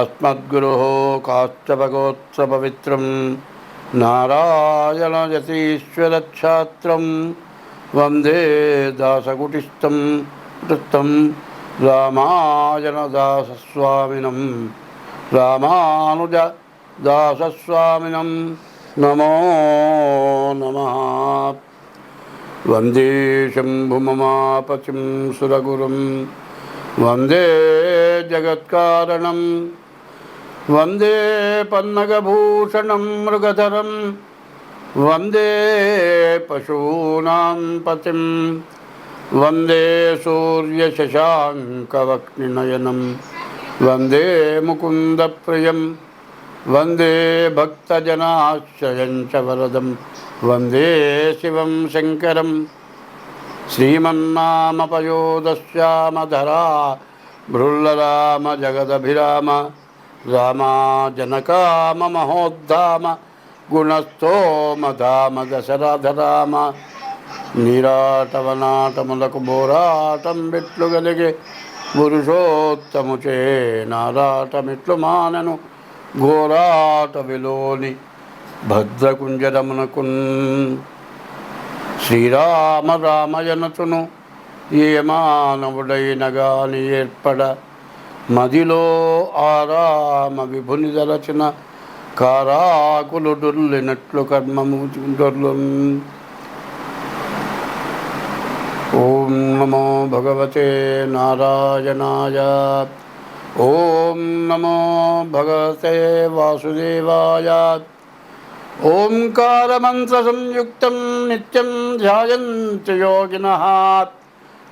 अस्मद्गुरुः काष्ठभगोत्सपवित्रं नारायणयतीश्वरच्छात्रं वन्दे दासकुटिस्थं कृतं रामायणदासस्वामिनं रामानुजदासस्वामिनं नमो नमः वन्दे शम्भुममापतिं सुरगुरुं वन्दे जगत्कारणं वन्दे पन्नगभूषणं मृगधरं वन्दे पशूनां पतिं वन्दे सूर्यशशाङ्कवक्निनयनं वन्दे मुकुन्दप्रियं वन्दे भक्तजनाश्रयं च वरदं वन्दे शिवं शङ्करं श्रीमन्नामपयोदश्यामधरा भृल्लराम जगदभिराम రామాజనకామ మహోద్ధామ గుణస్థోమధామ దశరథరామ నిరాటవనాటములకు బోరాటం బిట్లు గలిగే పురుషోత్తముచే నారాటమిట్లు మానను. ఘోరాట విలోని భద్రకుంజరమునకు శ్రీరామ రామయనతును ఏ మానవుడైన గాని ఏర్పడ మదిలో ఆరామ విభుని దరచిన కారాకులు డొల్లినట్లు కర్మము డొర్లు ఓం నమో భగవతే నారాయణాయ. ఓం నమో భగవతే వాసుదేవాయ. ఓంకారమంత్ర సంయుక్తం నిత్యం ధ్యాయంతి యోగిన.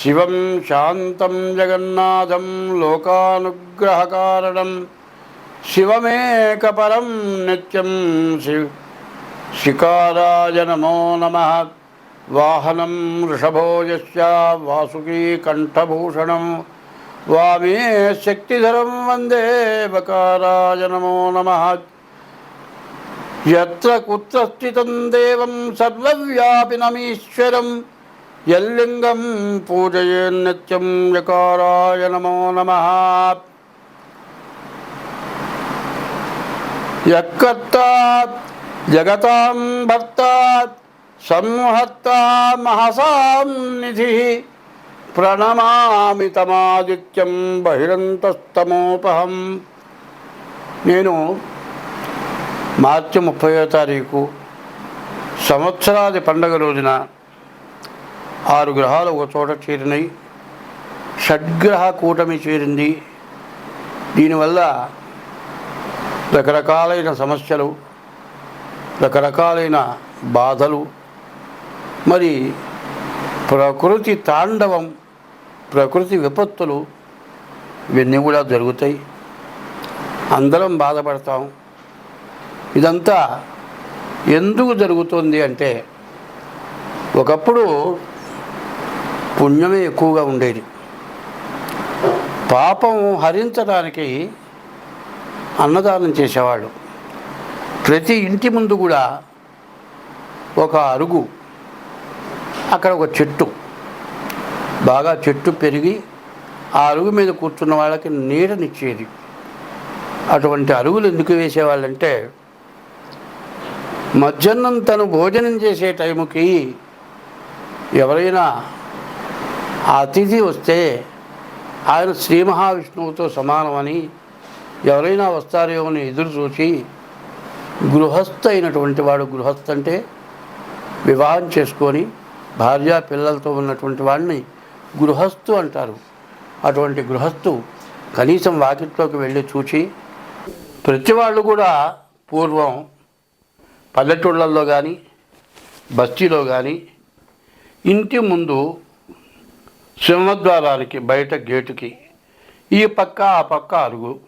శివం శాంతం జగన్నాథం లోకానుగ్రహకారణం. శివమేకపరం నిత్యం శివ శికారాయ నమో నమ. వాహనం వృషభో యస్య వాసుకీ కంఠభూషణం వామే శక్తిధరం వందే బకారాయ నమో నమ. ఎత్ర కుత్ర స్థితం దేవం సర్వవ్యాపినమీశ్వరం యల్లింగం పూజయేన్నిత్యం యకారాయ నమో నమ. యక్కర్తా జగతాం భర్తా సంహర్తా మహసాం నిధి. ప్రణమామి తమాదిత్యం బహిరంతస్తమోపహం. నేను మార్చి ముప్పయో తారీఖు సంవత్సరాది పండగ రోజున ఆరు గ్రహాలు ఒక చోట చేరినాయి. షడ్గ్రహ కూటమి చేరింది. దీనివల్ల రకరకాలైన సమస్యలు రకరకాలైన బాధలు మరి ప్రకృతి తాండవం ప్రకృతి విపత్తులు ఇవన్నీ కూడా జరుగుతాయి. అందరం బాధపడతాం. ఇదంతా ఎందుకు జరుగుతుంది అంటే ఒకప్పుడు పుణ్యమే ఎక్కువగా ఉండేది. పాపం హరించడానికి అన్నదానం చేసేవాళ్ళు. ప్రతి ఇంటి ముందు కూడా ఒక అరుగు అక్కడ ఒక చెట్టు. బాగా చెట్టు పెరిగి ఆ అరుగు మీద కూర్చున్న వాళ్ళకి నీడనిచ్చేది. అటువంటి అరుగులు ఎందుకు వేసేవాళ్ళంటే మధ్యాహ్నం తను భోజనం చేసే టైంకి ఎవరైనా ఆ అతిథి వస్తే ఆయన శ్రీ మహావిష్ణువుతో సమానమని ఎవరైనా వస్తారేమో అని ఎదురు చూసి గృహస్థ అయినటువంటి వాడు గృహస్థ అంటే వివాహం చేసుకొని భార్య పిల్లలతో ఉన్నటువంటి వాడిని గృహస్థు అంటారు. అటువంటి గృహస్థు కనీసం వాకిట్లోకి వెళ్ళి చూచి ప్రతి వాళ్ళు కూడా పూర్వం పల్లెటూళ్ళల్లో కానీ బస్తీలో కానీ ఇంటి ముందు సింహద్వారానికి బయట గేటుకి. ఈ పక్క ఆ పక్క అరుగు.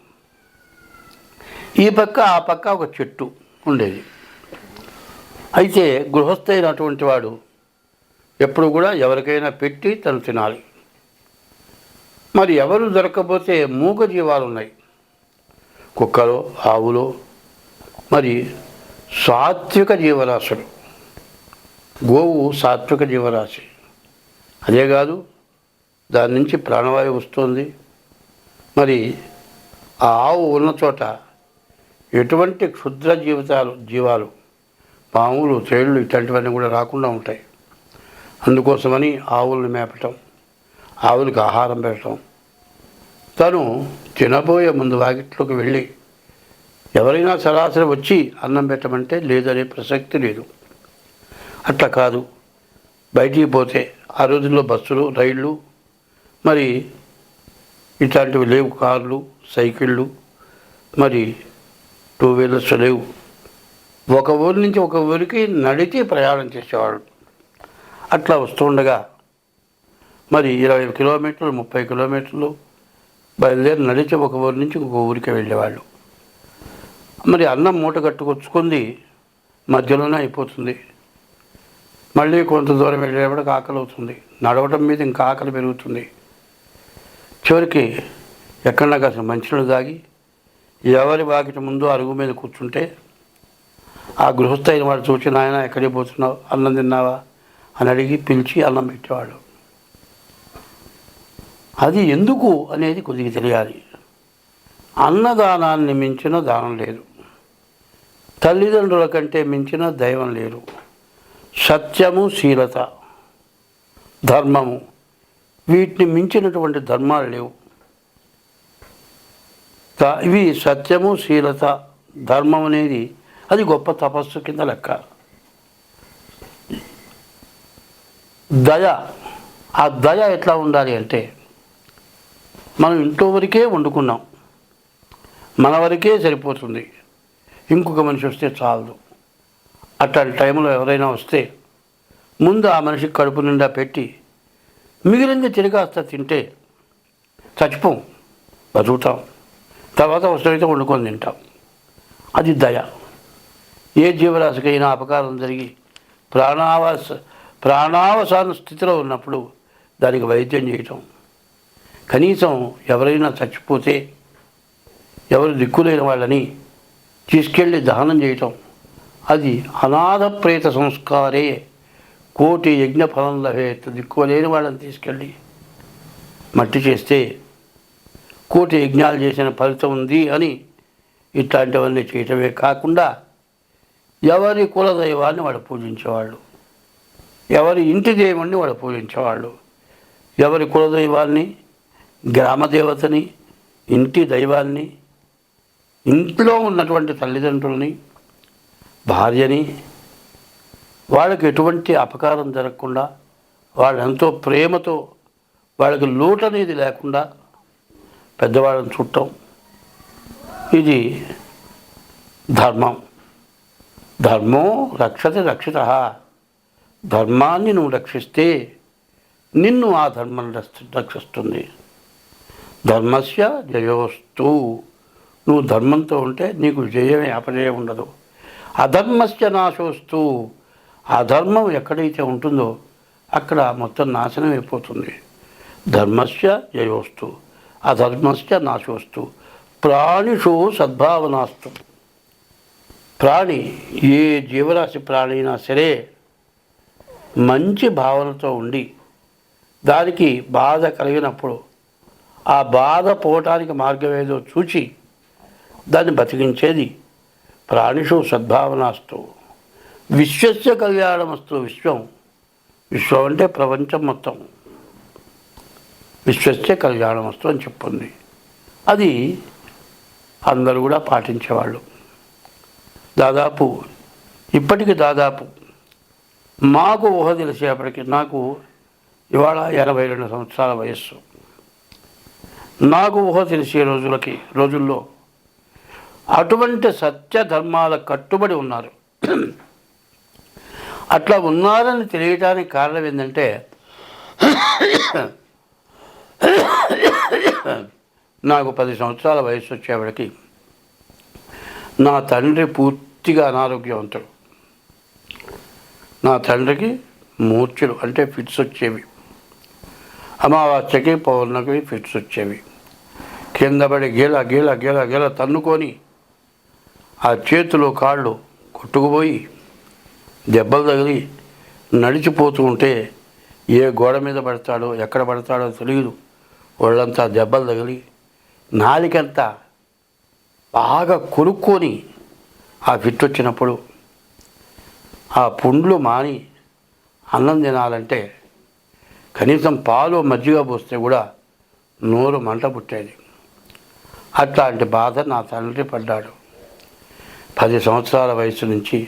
ఈ పక్క ఆ పక్క ఒక చెట్టు ఉండేది. అయితే గృహస్థైనటువంటి వాడు ఎప్పుడు కూడా ఎవరికైనా పెట్టి తను తినాలి. మరి ఎవరు దొరకకపోతే మూగ జీవాలు ఉన్నాయి కుక్కలో ఆవులో మరి సాత్విక జీవరాశులు. గోవు సాత్విక జీవరాశి. అదే కాదు దాని నుంచి ప్రాణవాయువు వస్తుంది. మరి ఆ ఆవు ఉన్న చోట ఎటువంటి క్షుద్ర జీవితాలు జీవాలు పాములు తేళ్ళు ఇట్లాంటివన్నీ కూడా రాకుండా ఉంటాయి. అందుకోసమని ఆవుల్ని మేపటం ఆవులకు ఆహారం పెట్టడం తను తినబోయే ముందు వాకిట్లోకి వెళ్ళి ఎవరైనా సరాసరి వచ్చి అన్నం పెట్టమంటే లేదనే ప్రసక్తి లేదు. అట్లా కాదు. బయటికి పోతే ఆ రోజుల్లో బస్సులు రైళ్ళు మరి ఇట్లాంటివి లేవు కార్లు సైకిళ్ళు మరి టూ వీలర్స్ లేవు. ఒక ఊరి నుంచి ఒక ఊరికి నడిచి ప్రయాణం చేసేవాళ్ళు. అట్లా వస్తుండగా మరి ఇరవై కిలోమీటర్లు ముప్పై కిలోమీటర్లు బయలుదేరి నడిచి ఒక ఊరి నుంచి ఒక ఊరికి వెళ్ళేవాళ్ళు. మరి అన్నం మూట కట్టుకొచ్చుకుంది మధ్యలోనే అయిపోతుంది. మళ్ళీ కొంత దూరం వెళ్ళేప్పటికి ఆకలి అవుతుంది నడవటం మీద ఇంకా ఆకలి పెరుగుతుంది. చివరికి ఎక్కడన్నా కాసిన మంచినీళ్ళు తాగి ఎవరి వాకిట ముందు అరుగు మీద కూర్చుంటే ఆ గృహస్థ అయిన వాడు చూసి నాయన ఎక్కడికి పోతున్నావు? అన్నం తిన్నావా? అని అడిగి పిలిచి అన్నం పెట్టేవాడు. అది ఎందుకు అనేది కొద్దిగా తెలియాలి. అన్నదానాన్ని మించిన దానం లేదు. తల్లిదండ్రుల కంటే మించిన దైవం లేరు సత్యము శీలత ధర్మము. వీటిని మించినటువంటి ధర్మాలు లేవు. ఇవి సత్యము శీలత ధర్మం అనేది అది గొప్ప తపస్సు కింద లెక్క. దయ ఆ దయ ఎట్లా ఉండాలి అంటే మనం ఇంట్లో వరకే వండుకున్నాం. మన వరకే సరిపోతుంది. ఇంకొక మనిషి వస్తే చాలదు. అట్లాంటి టైంలో ఎవరైనా వస్తే ముందు ఆ మనిషికి కడుపు నిండా పెట్టి మిగిలింది తిరిగాస్త తింటే చచ్చిపోం బతుకుతాం. తర్వాత అవసరమైతే వండుకొని తింటాం. అది దయ. ఏ జీవరాశికైనా అపకారం జరిగి ప్రాణావాస ప్రాణావసాన స్థితిలో ఉన్నప్పుడు దానికి వైద్యం చేయటం. కనీసం ఎవరైనా చచ్చిపోతే ఎవరు దిక్కులేని వాళ్ళని తీసుకెళ్ళి దహనం చేయటం. అది అనాథ ప్రేత సంస్కారే. కోటి యజ్ఞ ఫలం లభేత్ దిక్కులేని వాళ్ళని తీసుకెళ్ళి మట్టి చేస్తే కోటి యజ్ఞాలు చేసిన ఫలితం ఉంది అని ఇట్లాంటివన్నీ చేయటమే కాకుండా ఎవరి కులదైవాన్ని వాడు పూజించేవాళ్ళు ఎవరి ఇంటి దేవుణ్ణి వాడు పూజించేవాళ్ళు ఎవరి కులదైవాన్ని గ్రామదేవతని ఇంటి దైవాన్ని ఇంట్లో ఉన్నటువంటి తల్లిదండ్రులని భార్యని వాళ్ళకి ఎటువంటి అపకారం జరగకుండా వాళ్ళు ఎంతో ప్రేమతో వాళ్ళకి లోటు అనేది లేకుండా పెద్దవాళ్ళని చుట్టం ఇది ధర్మం. ధర్మం రక్షత రక్షిత. ధర్మాన్ని నువ్వు రక్షిస్తే నిన్ను ఆ ధర్మం రక్షిస్తుంది. ధర్మస్య జయోస్తు. నువ్వు ధర్మంతో ఉంటే నీకు జయమే అపజయం ఉండదు. అధర్మస్య నాశోస్తు. అధర్మం ఎక్కడైతే ఉంటుందో అక్కడ మొత్తం నాశనం అయిపోతుంది. ధర్మస్య జయోస్తు అధర్మస్య నాశోస్తు ప్రాణిషు సద్భావనాస్తు. ప్రాణి ఏ జీవరాశి ప్రాణి అయినా సరే మంచి భావనతో ఉండి దానికి బాధ కలిగినప్పుడు ఆ బాధ పోవటానికి మార్గం ఏదో చూచి దాన్ని బతికించేది ప్రాణిషు సద్భావనాస్తు. విశ్వస్య కళ్యాణమస్తు విశ్వం. విశ్వం అంటే ప్రపంచం మొత్తం. విశ్వస్య కళ్యాణమస్తు అని చెప్పుంది. అది అందరూ కూడా పాటించేవాళ్ళు. దాదాపు ఇప్పటికి దాదాపు మాకు ఊహ తెలిసేపటికి నాకు ఇవాళ ఎనభై రెండు సంవత్సరాల వయస్సు. నాకు ఊహ తెలిసే రోజులకి రోజుల్లో అటువంటి సత్య ధర్మాల కట్టుబడి ఉన్నారు. అట్లా ఉన్నారని తెలియటానికి కారణం ఏంటంటే నాకు పది సంవత్సరాల వయసు వచ్చేవాడికి నా తండ్రి పూర్తిగా అనారోగ్యవంతుడు. నా తండ్రికి మూర్ఛలు అంటే ఫిట్స్ వచ్చేవి. అమావాస్యకి పౌర్ణమికి ఫిట్స్ వచ్చేవి. కింద పడి గీల గీల గీల గీల తన్నుకొని ఆ చేతులు కాళ్ళు కొట్టుకుపోయి దెబ్బలు తగిలి నడిచిపోతూ ఉంటే ఏ గోడ మీద పడతాడో ఎక్కడ పడతాడో తెలియదు ఒళ్ళంతా దెబ్బలు తగిలి నాలికంతా బాగా కొనుక్కొని ఆ ఫిట్ వచ్చినప్పుడు ఆ పుండ్లు మాని అన్నం తినాలంటే కనీసం పాలు మజ్జిగ పోస్తే కూడా నోరు మంట పుట్టేది. అట్లాంటి బాధ నా తండ్రి పడ్డాడు. పది సంవత్సరాల వయసు నుంచి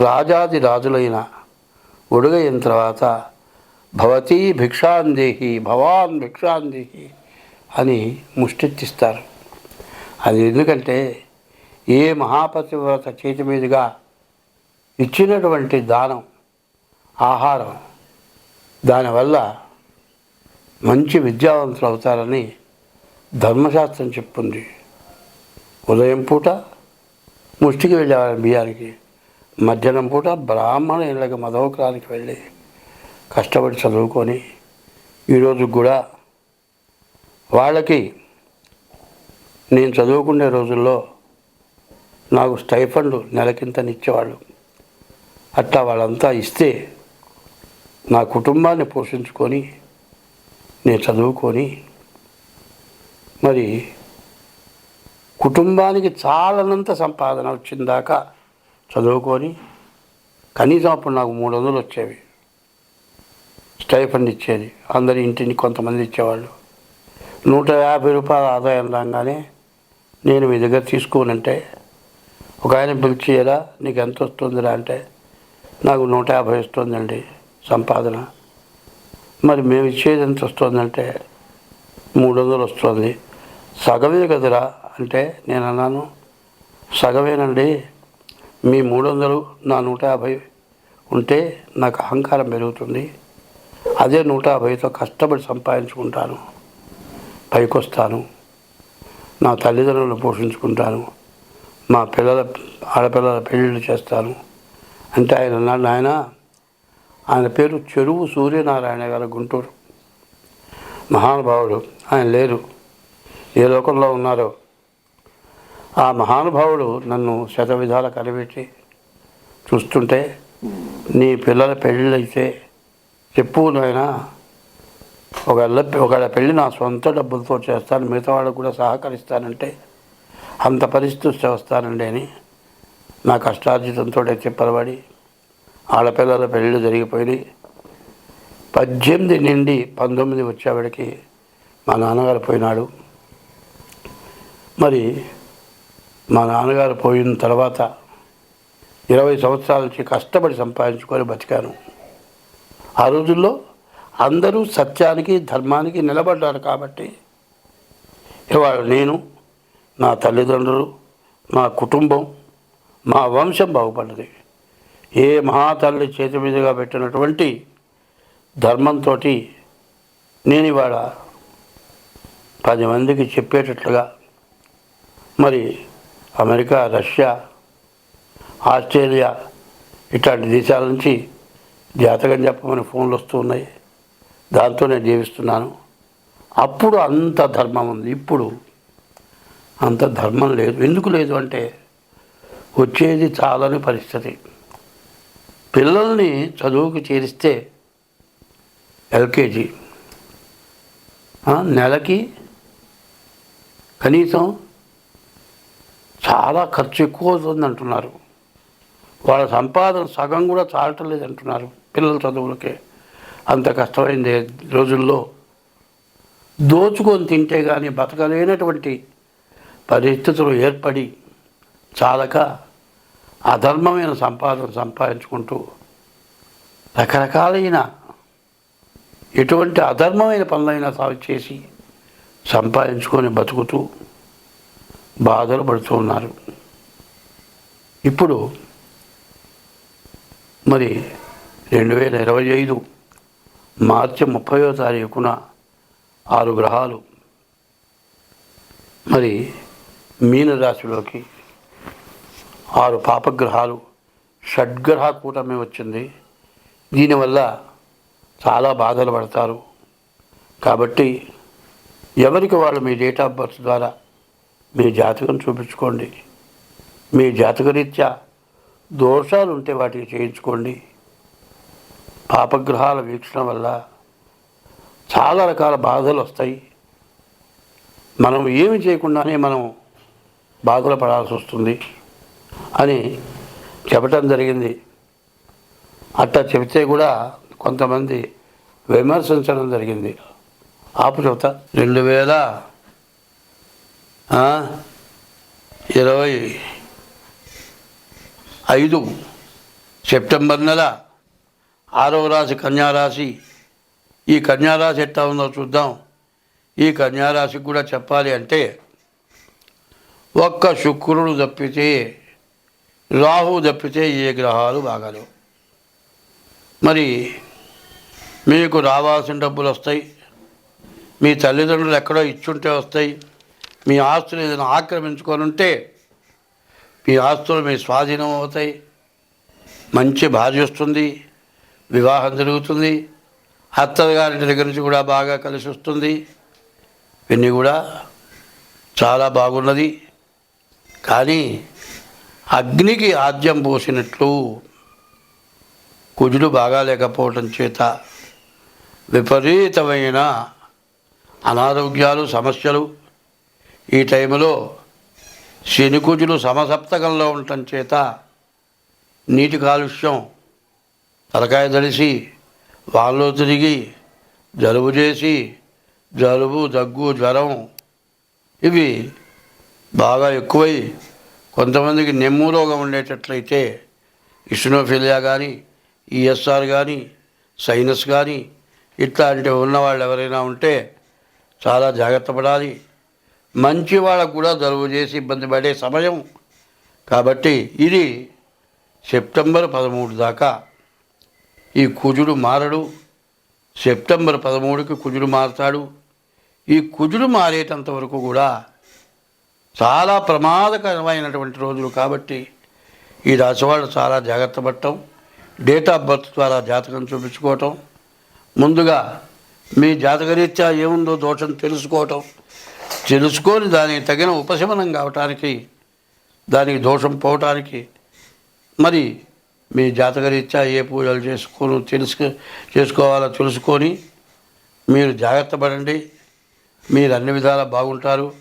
రాజాది రాజులైన ఒడుగైన తర్వాత భవతీ భిక్షాందేహి భవాన్ భిక్షాందేహి అని ముష్టెత్తిస్తారు అది ఎందుకంటే ఏ మహాపతివ్రత చేతి మీదుగా ఇచ్చినటువంటి దానం ఆహారం దానివల్ల మంచి విద్యావంతులు అవుతారని ధర్మశాస్త్రం చెప్తుంది. ఉదయం పూట ముష్టికి వెళ్ళేవారు బియ్యానికి. మధ్యాహ్నం పూట బ్రాహ్మణ ఇళ్ళకి మదవకరానికి వెళ్ళి కష్టపడి చదువుకొని ఈరోజు కూడా వాళ్ళకి నేను చదువుకునే రోజుల్లో నాకు స్టైఫండ్ నెలకింతనిచ్చేవాళ్ళు అట్లా వాళ్ళంతా ఇస్తే నా కుటుంబాన్ని పోషించుకొని నేను చదువుకొని మరి కుటుంబానికి చాలనంత సంపాదన వచ్చిందాకా చదువుకొని కనీసం అప్పుడు నాకు మూడు వందలు వచ్చేవి. స్టైఫండ్ ఇచ్చేది. అందరి ఇంటిని కొంతమంది ఇచ్చేవాళ్ళు. నూట యాభై రూపాయల ఆదాయం రాగానే నేను మీ దగ్గర తీసుకోనంటే ఒక ఆయన పిలిచేయరా నీకు ఎంత వస్తుందిరా? అంటే నాకు నూట యాభై వస్తుందండి సంపాదన. మరి మేము ఇచ్చేది ఎంత వస్తుందంటే మూడు వందలు వస్తుంది. సగమే కదరా? అంటే నేను అన్నాను. సగమేనండి. మీ మూడు వందలు నా నూట యాభై ఉంటే నాకు అహంకారం పెరుగుతుంది. అదే నూట యాభైతో కష్టపడి సంపాదించుకుంటాను. పైకొస్తాను. నా తల్లిదండ్రులను పోషించుకుంటాను. మా పిల్లల ఆడపిల్లల పెళ్ళిళ్ళు చేస్తాను. అంటే ఆయన అన్నాడు ఆయన ఆయన పేరు చెరువు సూర్యనారాయణ గారు గుంటూరు. మహానుభావుడు. ఆయన లేరు. ఏ లోకంలో ఉన్నారో ఆ మహానుభావుడు నన్ను శత విధాలు కనిపెట్టి చూస్తుంటే నీ పిల్లల పెళ్ళిళ్ళైతే చెప్పు నాయన ఒకళ్ళ ఒకళ్ళ పెళ్ళి నా సొంత డబ్బులతో చేస్తాను మిగతా వాళ్ళకు కూడా సహకరిస్తానంటే అంత పరిస్థితి చేస్తానండి అని నా కష్టార్జితంతో చెప్పలబడి ఆడపిల్లల పెళ్ళిళ్ళు జరిగిపోయినాయి. పద్దెనిమిది నుండి పంతొమ్మిది వచ్చేవాడికి మా నాన్నగారు పోయినాడు. మరి మా నాన్నగారు పోయిన తర్వాత ఇరవై సంవత్సరాల నుంచి కష్టపడి సంపాదించుకొని బతికాను. ఆ రోజుల్లో అందరూ సత్యానికి ధర్మానికి నిలబడ్డారు కాబట్టి ఇవాళ నేను నా తల్లిదండ్రులు మా కుటుంబం మా వంశం బాగుపడ్డది. ఏ మహాతల్లి చేతి మీదుగా పెట్టినటువంటి ధర్మంతో నేను ఇవాళ పది మందికి చెప్పేటట్లుగా మరి అమెరికా రష్యా ఆస్ట్రేలియా ఇట్లాంటి దేశాల నుంచి జాతకం చెప్పమని ఫోన్లు వస్తూ ఉన్నాయి. దాంతో నేను జీవిస్తున్నాను. అప్పుడు అంత ధర్మం ఉంది. ఇప్పుడు అంత ధర్మం లేదు. ఎందుకు లేదు అంటే వచ్చేది చాలని పరిస్థితి. పిల్లల్ని చదువుకు చేరిస్తే ఎల్కేజీ నెలకి కనీసం చాలా ఖర్చు ఎక్కువ అవుతుంది అంటున్నారు. వాళ్ళ సంపాదన సగం కూడా చాలటం లేదంటున్నారు పిల్లల చదువులకే. అంత కష్టమైంది రోజుల్లో. దోచుకొని తింటే కానీ బతకలేనటువంటి పరిస్థితులు ఏర్పడి చాలక అధర్మమైన సంపాదన సంపాదించుకుంటూ రకరకాలైన ఎటువంటి అధర్మమైన పనులైనా సాగు చేసి సంపాదించుకొని బతుకుతూ బాధలు పడుతూ ఉన్నారు. ఇప్పుడు మరి రెండు వేల ఇరవై ఐదు మార్చి ముప్పయో తారీఖున ఆరు గ్రహాలు మరి మీనరాశిలోకి ఆరు పాపగ్రహాలు షడ్గ్రహ కూటమి వచ్చింది. దీనివల్ల చాలా బాధలు పడతారు. కాబట్టి ఎవరికి వాళ్ళు మీ డేట్ ఆఫ్ బర్త్ ద్వారా మీ జాతకం చూపించుకోండి. మీ జాతకరీత్యా దోషాలు ఉంటే వాటికి చేయించుకోండి. పాపగ్రహాల వీక్షణ వల్ల చాలా రకాల బాధలు వస్తాయి మనం ఏమి చేయకుండానే మనం బాధలు పడాల్సి వస్తుంది అని చెప్పటం జరిగింది. అట్లా చెబితే కూడా కొంతమంది విమర్శించడం జరిగింది. ఆపు చెబుతా. రెండు వేల ఇరవై ఐదు సెప్టెంబర్ నెల ఆరవ రాశి కన్యారాశి. ఈ కన్యారాశి ఎట్లా ఉందో చూద్దాం. ఈ కన్యారాశికి కూడా చెప్పాలి అంటే ఒక్క శుక్రుడు తప్పితే రాహు తప్పితే ఏ గ్రహాలు బాగాలేవు. మరి మీకు రావాల్సిన డబ్బులు వస్తాయి. మీ తల్లిదండ్రులు ఎక్కడో ఇచ్చుంటే వస్తాయి. మీ ఆస్తులు ఏదైనా ఆక్రమించుకొని ఉంటే మీ ఆస్తులు మీ స్వాధీనం అవుతాయి. మంచి భార్య వస్తుంది వివాహం జరుగుతుంది అత్తగారింటి దగ్గర నుంచి కూడా బాగా కలిసి వస్తుంది. ఇవన్నీ కూడా చాలా బాగున్నది. కానీ అగ్నికి ఆద్యం పోసినట్లు కుజుడు బాగా లేకపోవటం చేత విపరీతమైన అనారోగ్యాలు సమస్యలు ఈ టైంలో శనికుజులు సమసప్తకంలో ఉండటం చేత నీటి కాలుష్యం తలకాయ తడిసి వాళ్ళు తిరిగి జలుబు చేసి జలుబు దగ్గు జ్వరం ఇవి బాగా ఎక్కువై కొంతమందికి నెమ్ము రోగం ఉండేటట్లయితే ఇస్నోఫిలియా కానీ ఈఎస్ఆర్ కానీ సైనస్ కానీ ఇట్లాంటివి ఉన్నవాళ్ళు ఎవరైనా ఉంటే చాలా జాగ్రత్త పడాలి. మంచి వాళ్ళకు కూడా జలుబు చేసి ఇబ్బంది పడే సమయం. కాబట్టి ఇది సెప్టెంబర్ పదమూడు దాకా ఈ కుజుడు మారడు. సెప్టెంబర్ పదమూడుకి కుజుడు మారుతాడు. ఈ కుజుడు మారేటంత వరకు కూడా చాలా ప్రమాదకరమైనటువంటి రోజులు కాబట్టి ఈ రాసివాళ్ళు చాలా జాగ్రత్త పడటం డేట్ ఆఫ్ బర్త్ ద్వారా జాతకం చూపించుకోవటం ముందుగా మీ జాతకరీత్యా ఏముందో దోషం తెలుసుకోవటం తెలుసుకొని దానికి తగిన ఉపశమనం కావటానికి దానికి దోషం పోవటానికి మరి మీ జాతకరీత్యా ఏ పూజలు చేసుకోను తెలుసు చేసుకోవాలో తెలుసుకొని మీరు జాగ్రత్త పడండి. మీరు అన్ని విధాలా బాగుంటారు.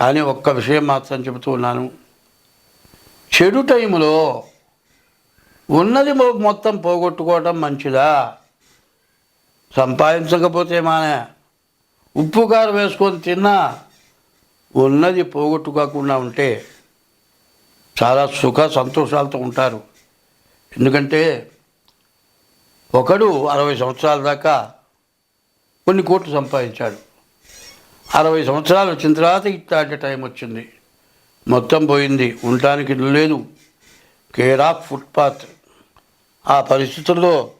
కానీ ఒక్క విషయం మాత్రం చెబుతూ ఉన్నాను. చెడు టైంలో ఉన్నది మొత్తం పోగొట్టుకోవటం మంచిదా? సంపాదించకపోతే మన ఉప్పు కారం వేసుకొని తిన్నా ఉన్నది పోగొట్టుకోకుండా ఉంటే చాలా సుఖ సంతోషాలతో ఉంటారు. ఎందుకంటే ఒకడు అరవై సంవత్సరాల దాకా కొన్ని కోట్లు సంపాదించాడు. అరవై సంవత్సరాలు వచ్చిన తర్వాత ఇట్లాంటి టైం వచ్చింది. మొత్తం పోయింది. ఉండటానికి ఇల్లు లేదు. Care of footpath. ఆ పరిస్థితుల్లో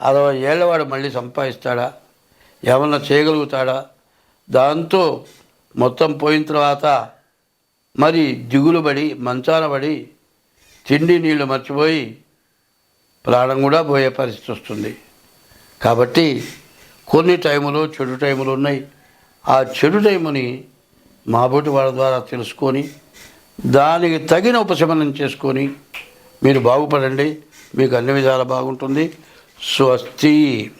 అరవై ఏళ్ళవాడు మళ్ళీ సంపాదిస్తాడా? ఏమన్నా చేయగలుగుతాడా? దాంతో మొత్తం పోయిన తర్వాత మరి దిగులు పడి మంచాన పడి తిండి నీళ్ళు మర్చిపోయి ప్రాణం కూడా పోయే పరిస్థితి వస్తుంది. కాబట్టి కొన్ని టైములు చెడు టైములు ఉన్నాయి. ఆ చెడు టైముని మాబోటి వాళ్ళ ద్వారా తెలుసుకొని దానికి తగిన ఉపశమనం చేసుకొని మీరు బాగుపడండి. మీకు అన్ని విధాలు బాగుంటుంది. స్వస్తి.